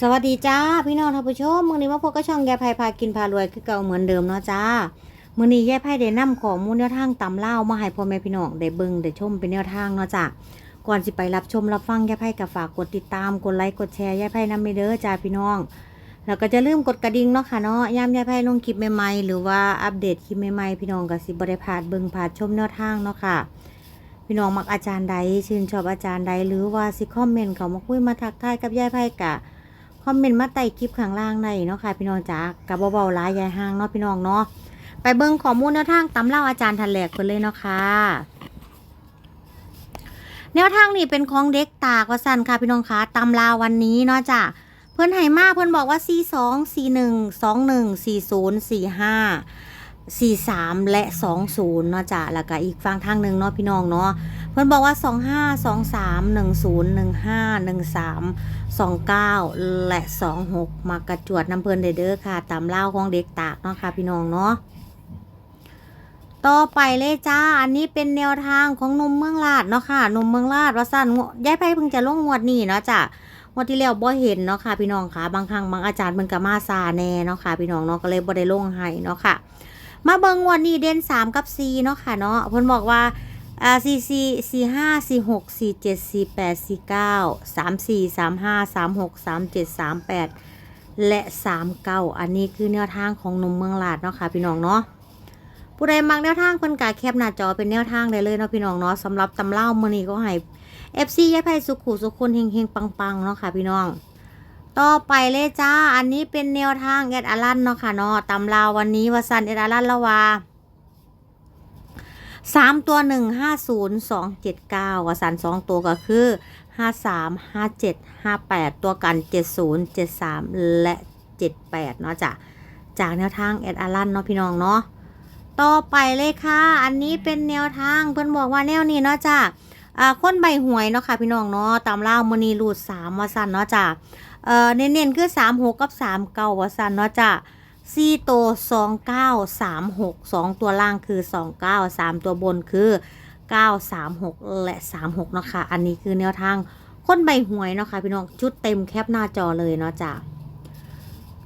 สวัสดีจ้าพี่น้องท่านผู้ชมมื้อนี้มาพบกับช่องยายไพพากินพารวยคือเก่าเหมือนเดิมเนาะจ้ามื้อนี้ยายไพได้นำข้อมูลแนวทางตำเล่ามาให้พ่อแม่พี่น้องได้เบิ่งได้ชมเป็นแนวทางเนาะจ้าก่อนสิไปรับชมรับฟังยายไพก็ฝากกดติดตามกดไลค์กดแชร์ยายไพนำไปเด้อจ้าพี่น้องแล้วก็จะลืมกดกระดิ่งเนาะค่ะเนาะยามยายไพลงคลิปใหม่ๆหรือว่าอัปเดตคลิปใหม่ๆพี่น้องก็สิบ่ได้พลาดเบิ่งพลาดชมแนวทางเนาะค่ะพี่น้องมักอาจารย์ใดชื่นชอบอาจารย์ใดหรือว่าสิคอมเมนต์เขามาคุยมาทักทายกับยายไพกะ คอมเมนต์มาใต้คลิปข้างล่างได้เนาะค่ะพี่น้องจ๋ากับเบาๆหลายยายห่างเนาะพี่น้องเนาะไปเบิ่งข้อมูลแนวทางตำเล่าอาจารย์ทันแหลกคนเลยเนาะค่ะแนวทางนี้เป็นของเด็กตากว่าสันค่ะพี่น้องคะตำลาวันนี้เนาะจ้ะเพื่อนไห้มาเพื่อนบอกว่า 4 2 4 1 2 1 4 0 4 5 4 3 และ 2 0เนาะจ้ะแล้วก็อีกฟังทางหนึ่งเนาะพี่น้องเนาะ เพื่อนบอกว่า 2 5 2 3 1 0 1 5 1 3 29 และ 26 มากระจวดน้ำเพลินเด้อค่ะ ตามเล่าของเด็กตากเนาะค่ะพี่น้องเนาะต่อไปเลยจ้า อันนี้เป็นแนวทางของนมเมืองลาดเนาะค่ะ นมเมืองลาดว่าสั้นงวย้ายไปเพิ่งจะลงงวดนี้เนาะจ้ะงวดที่แล้วบ่เห็นเนาะค่ะ พี่น้องค่ะบางครั้งบางอาจารย์มันก็มาซาแน่เนาะค่ะ พี่น้องเนาะก็เลยบ่ได้ลงให้เนาะค่ะ มาเบิ่งงวดนี้เด่น3กับ4เนาะค่ะเนาะเพิ่นบอกว่า อ่าสี่สี่สี่ห้าสี่หกสี่เจ็ดสี่แปดสี่เก้าสามสี่สามห้าสามหกสามเจ็ดสามแปดและสามเก้าอันนี้คือแนวทางของหนุ่มเมืองลาดเนาะค่ะพี่น้องเนาะผู้ใดมักแนวทางเพิ่นกาแคปหน้าจอเป็นแนวทางได้เลยเนาะพี่น้องเนาะสำหรับตำเล่ามื้อนี้ก็ให้ FC ยายไพสุขุสุขคนเฮงๆปังๆเนาะค่ะพี่น้องต่อไปเลยจ้า อันนี้เป็นแนวทางเอ็ดอารันเนาะค่ะเนาะตำลาวันนี้วาซันเอ็ดอารันละวา สามตัวหนึ่งห้าศูนย์สองเจ็ดเก้ากสันสองตัวก็คือห้าสามห้าเจ็ดห้าแปดตัวกันเจ็ดศูนย์เจ็ดสามและเจ็ดแปดเนาะจ้ะจากแนวทางแอดอารันเนาะพี่น้องเนาะต่อไปเลยค่ะ อันนี้เป็นแนวทางเพื่อนบอกว่าแนวนี้เนาะจ้ะอ่าคนใบหวยเนาะค่ะพี่น้องเนาะตามเล่ามณีรูดสามวสันเนาะจ้ะเอ่อเน้นๆคือสามหกกับสามเก้าวสันเนาะจ้ะ สี่ตัวสองเก้าสามหกสองตัวล่างคือสองเก้าสามตัวบนคือเก้าสามหกและสามหกเนาะค่ะอันนี้คือแนวทางคนใบหวยเนาะค่ะพี่น้องชุดเต็มแคปหน้าจอเลยเนาะจ้ะ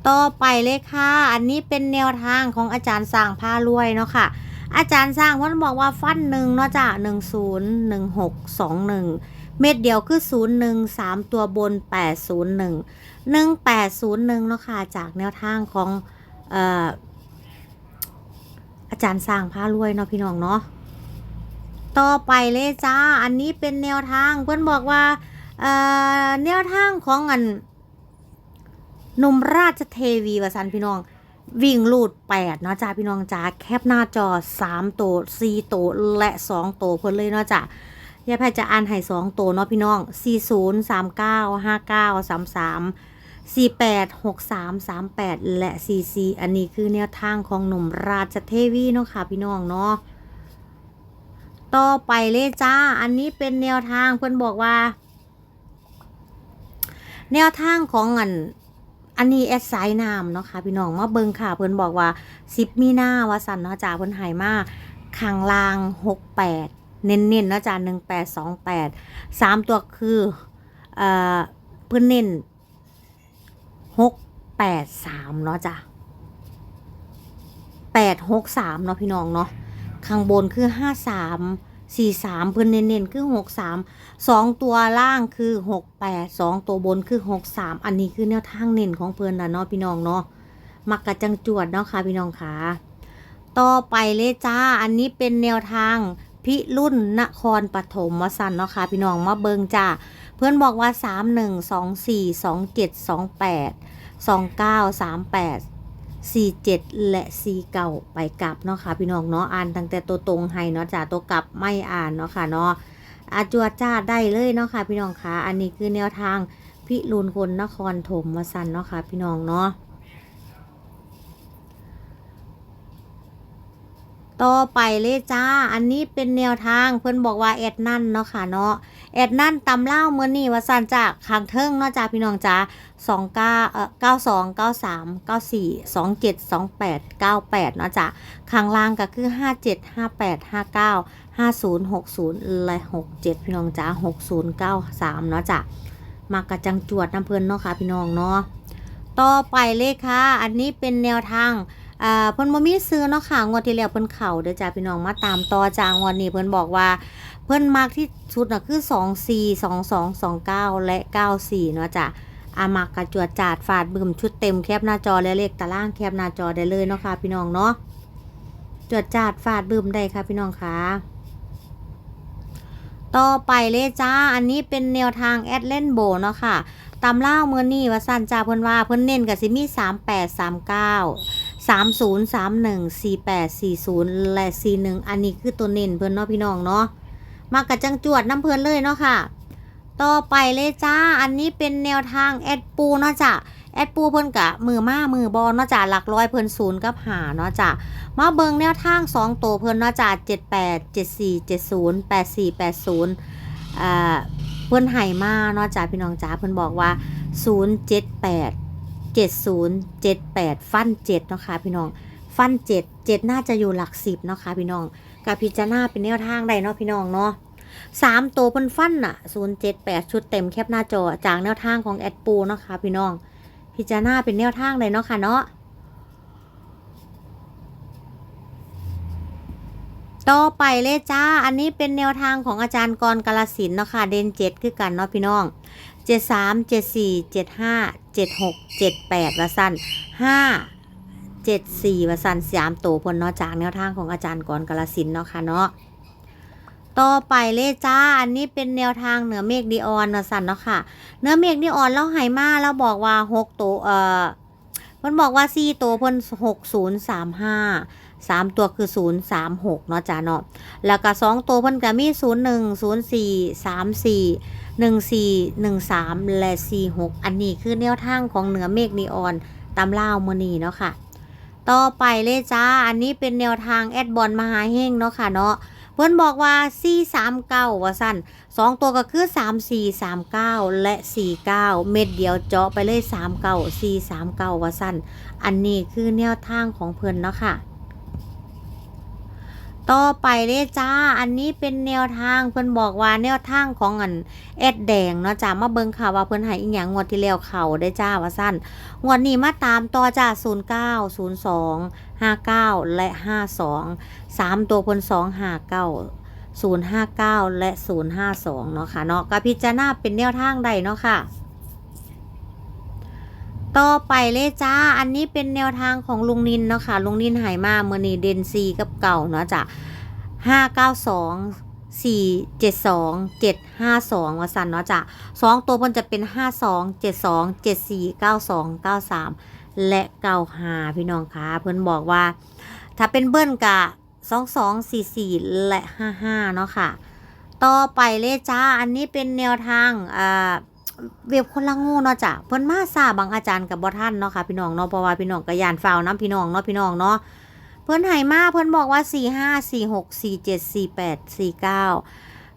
ต่อไปเลยค่ะ อันนี้เป็นแนวทางของอาจารย์สร้างผ้ารวยเนาะค่ะ อาจารย์สร้างวันบอกว่าฟันหนึ่งเนาะจ้ะหนึ่งศูนย์หนึ่งหกสองหนึ่งเม็ดเดียวคือศูนย์หนึ่งสามตัวบนแปดศูนย์หนึ่งหนึ่งแปดศูนย์หนึ่งเนาะค่ะจากแนวทางของ อ่อาจารย์สร้างผ้ารวยเนาะพี่น้องเนาะต่อไปเลยจ้า อันนี้เป็นแนวทางเพื่อนบอกว่าเอ่อแนวทางของอันนุ่มราชเทวีวสันพี่น้องวิ่งลูดแปดเนาะจ้าพี่น้องจ้าแคปหน้าจอสามตัวสี่ตัวและสองตัวเพื่นเลยเนาะจ้ายายแพทย์จะอ่านให้สองตัวเนาะพี่น้องสี่ศูนย์สามเก้าห้าเก้าสามสาม 48 63 38 และ 44 อันนี้คือแนวทางของหนุ่มราชเทวีเนาะค่ะพี่น้องเนาะต่อไปเลยจ้า อันนี้เป็นแนวทางเพื่อนบอกว่า แนวทางของอันอันนี้แอดไซน์นามเนาะค่ะพี่น้องมาเบิงค่ะ เพื่อนบอกว่า10มีหน้าวาสันเนาะจ้าเพื่อนหายมาข้างลาง68เน้นๆเนาะจ้า1828 3ตัวคือเอ่อเพื่อนเน้น หกแปดสามเนาะจ้ะแปดหกสามเนาะพี่น้องเนาะข้างบนคือห้าสามสี่สามเพื่อนเน้นๆคือหกสามสองตัวล่างคือหกแปดสองตัวบนคือหกสามอันนี้คือแนวทางเน้นของเพื่อนนะเนาะพี่น้องเนาะมักกะจังจวดเนาะค่ะพี่น้องค่ะต่อไปเลยจ้า อันนี้เป็นแนวทางพิรุ่นนครปฐมวสันเนาะค่ะพี่น้องมาเบิงจ้า เพื่อนบอกว่า 3 1 2 4 2 7 2 8 2 9 3 8 4 7 และ 4 เก่าไปกลับเนาะค่ะพี่น้องเนาะอ่านตั้งแต่ตัวตรงให้เนาะจ้าตัวกลับไม่อ่านเนาะค่ะเนาะอาจวดจ้าได้เลยเนาะค่ะพี่น้องค่ะ อันนี้คือแนวทางพิรุณคนนครถมวสันเนาะค่ะพี่น้องเนาะต่อไปเลยจ้า อันนี้เป็นแนวทางเพื่อนบอกว่าแอดนั่นเนาะค่ะเนาะ แอดนั่นตำเล่าเมื่อนี่ว่าสันจากคางเทิงเนาะจ้าพี่น้องจ้าสองเก้าเอ่อเก้าสองเก้าสามเก้าสี่สองเจ็ดสองแปดเก้าแปดเนาะจ้าคางล่างก็คือห้าเจ็ดห้าแปดห้าเก้าห้าศูนย์หกศูนย์และหกเจ็ดพี่น้องจ้าหกศูนย์เก้าสามเนาะจ้ามากระจังจวดน้ำเพลินเนาะค่ะพี่น้องเนาะต่อไปเลยค่ะ อันนี้เป็นแนวทางอ่าเพิ่นบ่มีซื้อเนาะค่ะงวดที่แล้วเพิ่นเข่าเด้อจ้าพี่น้องมาตามต่อจางวันนี้เพิ่นบอกว่า เพิ่อนมากที่สุดน่ะคือ 2 4 2 2 2 9 และ 94 เนาะจ้ะอามักกระจวดจาดฝาดบึมชุดเต็มแคบหน้าจอและเลขตารางแคบหน้าจอได้เลยเนาะค่ะพี่น้องเนาะจวดจาดฝาดบึมได้ค่ะพี่น้องค่ะต่อไปเลยจ้า อันนี้เป็นแนวทางแอดเล่นโบเนาะค่ะตำเล่าเมื่อนี่ว่าสั้นจ้าเพิ่อนว่าเพิ่อนเน้นกับซิมี่3 8 39 30 31 48 40และ41อันนี้คือตัวเน้นเพิ่อนเนาะพี่น้องเนาะ มากระจังจวดน้ำเพลินเลยเนาะค่ะ ต่อไปเลยจ้า อันนี้เป็นแนวทางแอดปูเนาะจ้ะแอดปูเพิ่นกะมือมามือบอลเนาะจ้ะหลักร้อยเพิ่นศูนย์กับหาเนาะจ้ะมาเบิงแนวทางสองตัวเพิ่นเนาะจ้ะเจ็ดแปดเจ็ดสี่เจ็ดศูนย์แปดสี่แปดศูนย์อ่าเพิ่นไห่มาเนาะจ้ะพี่น้องจ้าเพิ่นบอกว่าศูนย์เจ็ดแปดเจ็ดศูนย์เจ็ดแปดฟันเจ็ดเนาะค่ะพี่น้อง ฟันเจ็ดเจ็ดน่าจะอยู่หลักสิบเนาะค่ะพี่น้องกับพิจารณาเป็นแนวทางใดเนาะพี่น้องเนาะสามตัวเป็นฟันน่ะศูนย์เจ็ดแปดชุดเต็มแคปหน้าจอจากแนวทางของแอดปูเนาะค่ะพี่น้อง พิจารณาเป็นแนวทางใดเนาะค่ะเนาะต่อไปเลยจ้า อันนี้เป็นแนวทางของอาจารย์กรกาลสินเนาะค่ะ เดนเจ็ดคือกันเนาะพี่น้องเจ็ดสามเจ็ดสี่เจ็ดห้าเจ็ดหกเจ็ดแปดละสั้นห้า เจ็ดสี่วสันสามตัวพนเนาะจากแนวทางของอาจารย์กรกาลสินเนาะค่ะเนาะต่อไปเลยจ้า อันนี้เป็นแนวทางเหนือเมฆดีออนนะสันเนาะค่ะเหนือเมฆดีออนแล้วไหมาแล้วบอกว่าหกตัวเอ่อเพิ่นบอกว่าสี่ตัวเพิ่นหกศูนย์สามห้าสามตัวคือศูนย์สามหกเนาะจ้าเนาะ แล้วก็สองตัวเพิ่นก็มีศูนย์หนึ่งศูนย์สี่สามสี่หนึ่งสี่หนึ่งสามและสี่หกอันนี้คือแนวทางของเหนือเมฆดีออนตามล่าวมือนีเนาะค่ะ ต่อไปเลยจ้า อันนี้เป็นแนวทางแอดบอลมหาเฮงเนาะค่ะเนาะเพื่อนบอกว่า 4 3 9 ว่าสั้น2 ตัวก็คือ 3 4 3 9 และ 4 9 เม็ดเดียวเจาะไปเลย 3 9 4 3 9 ว่าสั้นอันนี้คือแนวทางของเพื่อนเนาะค่ะ ต่อไปเลยจ้า อันนี้เป็นแนวทางเพื่อนบอกว่าแนวทางของอันแอดแดงเนาะจ้ามาเบิ่งค่ะว่าเพื่อนให้อีหยังงวดที่แล้วเขาได้จ้าว่าสั้นงวดนี้มาตามต่อจ้า09 02 59 และ 52 3 ตัวพน259 059 และ 052 เนาะค่ะเนาะกับพิจารณาเป็นแนวทางใดเนาะค่ะ ต่อไปเลยจ้า อันนี้เป็นแนวทางของลุงนินเนาะค่ะ ลุงนินหายมาเมื่อนี้เดนซีกับเก่าเนาะจ้ะ592สี่เจ็ดสองเจ็ดห้าสองวสันเนาะจ้ะสองตัวมันจะเป็นห้าสองเจ็ดสองเจ็ดสี่เก้าสองเก้าสามและเก้าห้าพี่น้องคะเพื่อนบอกว่า ถ้าเป็นเบิ้ลกะสองสองสี่สี่และห้าห้าเนาะค่ะ ต่อไปเลยจ้า อันนี้เป็นแนวทางอ่า เว็บคนละงูเนาะจ้ะเพิ่นมาซาบางอาจารย์กับบอท่านเนาะค่ะพี่น้องเนาะเพราะว่าพี่น้องก็ยานฟาวน้ำพี่น้องเนาะพี่น้องเนาะเพื่อนไห้มาเพื่อนบอกว่าสี่ห้าสี่หกสี่เจ็ดสี่แปดสี่เก้า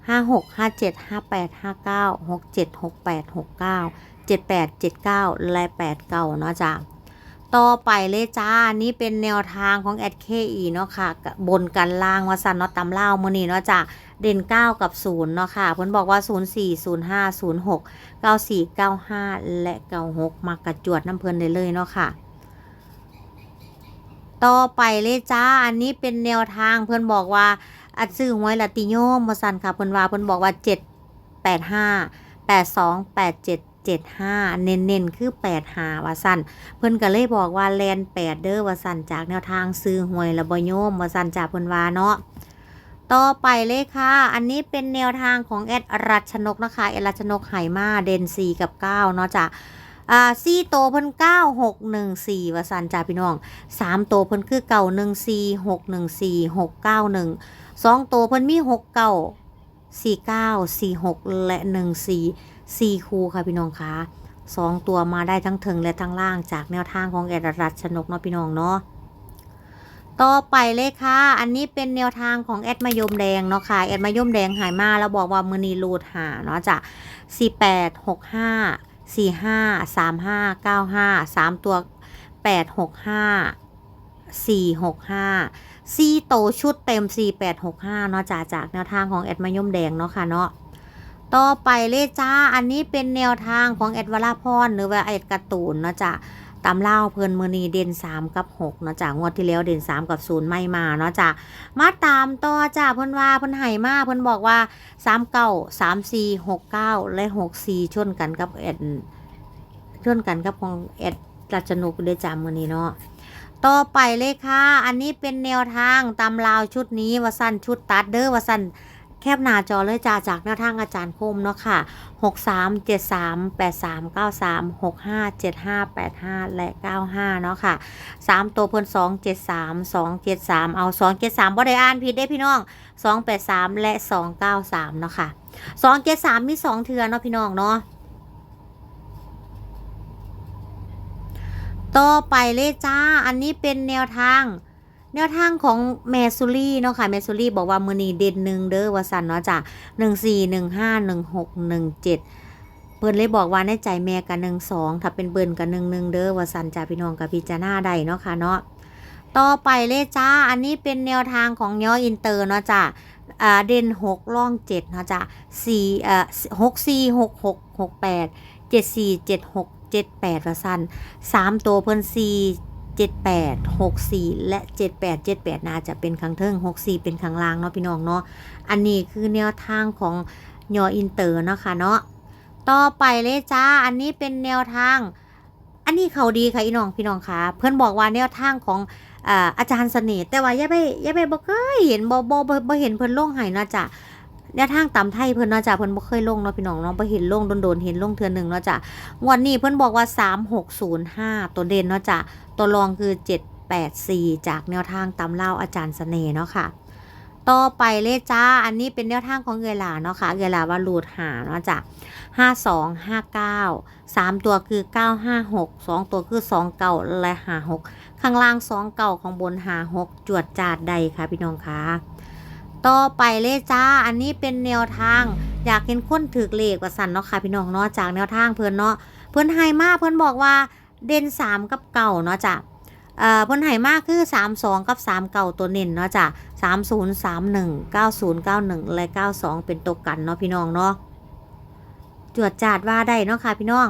ห้าหกห้าเจ็ดห้าแปดห้าเก้าหกเจ็ดหกแปดหกเก้าเจ็ดแปดเจ็ดเก้าและแปดเก้าเนาะจ้ะ ต่อไปเลยจ้า นี่เป็นแนวทางของแอดเคอีเนาะค่ะ บนกันล่างว่าสันเนาะตำเล่ามือนี่เนาะจ้ะเด่นเก้ากับศูนย์เนาะค่ะเพื่อนบอกว่าศูนย์สี่ศูนย์ห้าศูนย์หกเก้าสี่เก้าห้าและเก้าหกมากระจวดน้ำเพลินได้เลยเนาะค่ะ ต่อไปเลยจ้า อันนี้เป็นแนวทางเพื่อนบอกว่า อัดซื้อหวยละติโยมมาสันค่ะเพื่อนว่าเพื่อนบอกว่า 7 8 5 8 2 8 7 7 5 เน้นๆ คือ8หาว่าสันเพื่อนก็เลยบอกว่าแลน8 เด้อว่าสันจากแนวทางซื้อหวยละบโยมว่าสันจากเพื่นว่าเนาะต่อไปเลยค่ะ อันนี้เป็นแนวทางของแอดรัชนกนะคะ แอดรัชนกไหมาเดนซีกับ 9 เนาะจ้ะอ่าสี่โตเพิ่นเก้าหกหนึ่งสี่วาสันจ้าพี่น้องสามโตเพิ่นคือเก่าหนึ่งสี่หกหนึ่งสี่หกเก้าหนึ่งสองโตเพิ่นมีหกเก้าสี่เก้าสี่หกและหนึ่งสี่ สี่คู่ค่ะพี่น้องคะสองตัวมาได้ทั้งถึงและทั้งล่างจากแนวทางของแอดรัชนกเนาะพี่น้องเนาะต่อไปเลยค่ะ อันนี้เป็นแนวทางของแอดมะยมแดงเนาะค่ะ แอดมะยมแดงหายมาแล้วบอกว่ามือนีรูดหาเนาะจ้ะสี่แปดหกห้าสี่ห้าสามห้าเก้าห้าสามตัวแปดหกห้าสี่หกห้าสี่โตชุดเต็มสี่แปดหกห้าเนาะจากจากแนวทางของแอดมายมแดงเนาะค่ะเนาะ ต่อไปเลยจ้า อันนี้เป็นแนวทางของแอดวราพรหรือว่าแอดการ์ตูนเนาะจ้ะตามเล่าเพิ่นมือนีเด่น3 กับ6เนาะจ้ะงวดที่แล้วเด่น 3 กับ0ไม่มาเนาะจ้ะมาตามต่อจ้าเพิ่นว่าเพิ่นให้มาเพิ่นบอกว่า3 9 3 4 6 9 และ 6 4 ชนกันกับแอดชนกันกับของแอดรัชนกเด้จ้ามือนี้เนาะต่อไปเลยค่ะ อันนี้เป็นแนวทางตามลาวชุดนี้ว่าสั้นชุดตัดเด้อว่าสั้น แคบหน้าจอเลยจ้าจากแนวทางอาจารย์คมเนาะค่ะ 6 3 7 3 8 3 9 3 6 5 7 5 8 5 และ 95 เนาะค่ะ 3 ตัวเพิ่น2 7 3 2 7 3 เอา 2 7 3บ่ได้อ่านผิดได้พี่น้อง 2 8 3 และ 2 9 3 เนาะค่ะ 2 7 3 มี 2 เทือเนาะพี่น้องเนาะต่อไปเลยจ้า อันนี้เป็นแนวทาง แนวทางของแมซูรี่เนาะค่ะแมซูรี่บอกว่ามือนีเด่นหนึ่งเด้อว่าสันเนาะจ้ะหนึ่งสี่หนึ่งห้าหนึ่งหกหนึ่งเจ็ดเปิ้นเลยบอกว่าในใจแม่กับหนึ่งสองถ้าเป็นเบิ้นกับหนึ่งหนึ่งเด้อว่าสันจ้าพี่น้องกับพิจารณาได้เนาะค่ะเนาะต่อไปเลยจ้า อันนี้เป็นแนวทางของย่ออินเตอร์เนาะจ้ะอ่าเด่นหกล่องเจ็ดเนาะจ้ะสี่อ่อหกสี่หกหกหกแปดเจ็ดสี่เจ็ดหกเจ็ดแปดว่าสันสามตัวเพิ่นสี่ 78 64 และ 78 78น่าจะเป็นครั้งเทิง64 เป็นครั้งล่างเนาะพี่น้องเนาะอันนี้คือแนวทางของยออินเตอร์เนาะค่ะเนาะต่อไปเลยจ้าอันนี้เป็นแนวทาง อันนี้เขาดีค่ะอีน้องพี่น้องค่ะเพื่อนบอกว่าแนวทางของอาอาจารย์เสน่ห์แต่ว่าอย่าไปอย่าไปบ่เคยเห็นบ่บ่บ่บ่เห็นเพิ่นลงให้เนาะจ้ะแนวทางตำไทยเพิ่นเนาะจ้ะเพิ่นบ่เคยลงเนาะพี่น้องเนาะบ่เห็นลงโดนๆเห็นลงเทื่อหนึงเนาะจ้ะวดนี้เพิ่นบอกว่า 3605 ตัวเด่นเนาะจ้ะ ตัวรองคือ 784 จากแนวทางตำเล่าอาจารย์เสน่ห์เนาะค่ะ ต่อไปเลยจ้า อันนี้เป็นแนวทางของเกลาเนาะค่ะเกลาว่ารูดหาเนาะจ้ะ52 59 3 ตัวคือ 956 2 ตัวคือ29และ56 ข้างล่าง 2 เก่าของบน56จวดจาดใดค่ะพี่น้องคะต่อไปเลยจ้า อันนี้เป็นแนวทาง อยากเห็นคนถือเลขว่าสันเนาะค่ะพี่น้องเนาะจากแนวทางเพิ่อนเนาะเพิ่อนให้มาเพิ่อนบอกว่า เด่นสามกับเก่าเนาะจ้ะเอ่อเพิ่นให้มากคือสามสองกับสามเก่าตัวเน้นเนาะจ้ะสามศูนย์สามหนึ่งเก้าศูนย์เก้าหนึ่งและเก้าสองเป็นตัวกันเนาะพี่น้องเนาะจวดจาดว่าได้เนาะค่ะพี่น้อง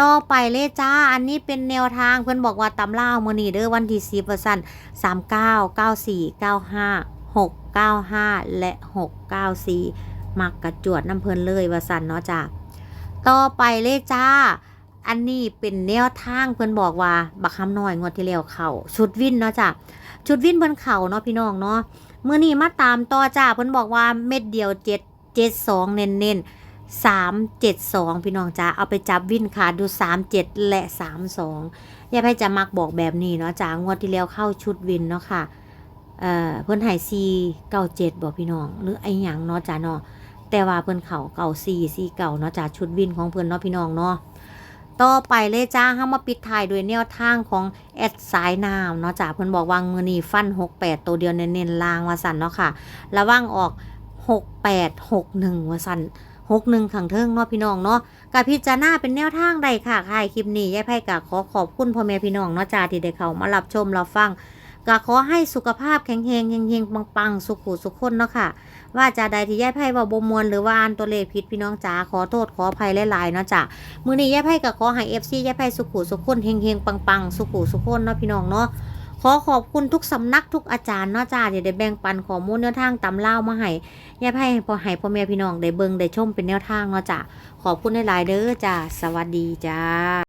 ต่อไปเลยจ้า อันนี้เป็นแนวทางเพิ่อนบอกว่าตำเล่ามือนีเด้อวันที่สิบเปอร์เซ็นต์สามเก้าเก้าสี่เก้าห้าหกเก้าห้าและหกเก้าสี่มักกระจวดน้ำเพลินเลยว่าสันเนาะจ้ะต่อไปเลยจ้า อันนี้เป็นแนวทางเพิ่นบอกว่าบักคำน้อยงวดที่แล้วเขาชุดวินเนาะจ้ะชุดวินเพิ่นเข่าเนาะพี่น้องเนาะเมื้อนี้มาตามต่อจ้าเพิ่นบอกว่าเม็ดเดียว7 72เจ็ดสองเน้นๆ3 7 2พี่น้องจ้าเอาไปจับวินค่ะดู3 7และ3 2องย่าไปจะมักบอกแบบนี้เนาะจ้างวดที่แล้วเข้าชุดวินเนาะค่ะเอ่อเพิ่นให้4 9 7บอกพี่น้อง หรือไอ้หยังเนาะจ้าเนาะแต่ว่าเพิ่นเข่าเก่า4 4เก่าเนาะจ้าชุดวินของเพิ่นเนาะพี่น้องเนาะ ต่อไปเลยจ้าเฮามาปิดท้ายด้วยแนวทางของแอดสายน้ำเนาะจ้าเพิ่นบอกวางมือนี่ฟัน 68 ตัวเดียวเน้นๆลางว่าสั่นเนาะค่ะ ระวังออก 68 61 ว่าสั่น61ขังเทิงเนาะพี่น้องเนาะกับพิจารณาเป็นแนวทางใดค่ะค่ะคลิปนี้ยายไพ่กะขอขอบคุณพ่อแม่พี่น้องเนาะจ้าที่ได้เข้ามารับชมรับฟัง ก็ขอให้สุขภาพแข็งแรงเฮงๆปังๆสุขุสุขคนเนาะค่ะ ว่าจะใดที่ยายไพ่ว่าบ่มวนหรือว่าอ่านตัวเลขผิดพี่น้องจ๋าขอโทษขออภัยหลายๆเนาะจ้ะมือนี้ย่าไพ่กับขอให้เอฟซีย่าไพ่สุขุสุขคนเฮงเฮงปังปังสุขุสุขคนเนาะพี่น้องเนาะขอขอบคุณทุกสำนักทุกอาจารย์เนาะจ้าที่ได้แบ่งปันข้อมูลแนวทางตำเล่ามาให้ย่าไพ่พอให้พ่อแม่พี่น้องได้เบิ่งได้ชมเป็นแนวทางเนาะจ้ะขอบคุณหลายๆเด้อจ้าสวัสดีจ้า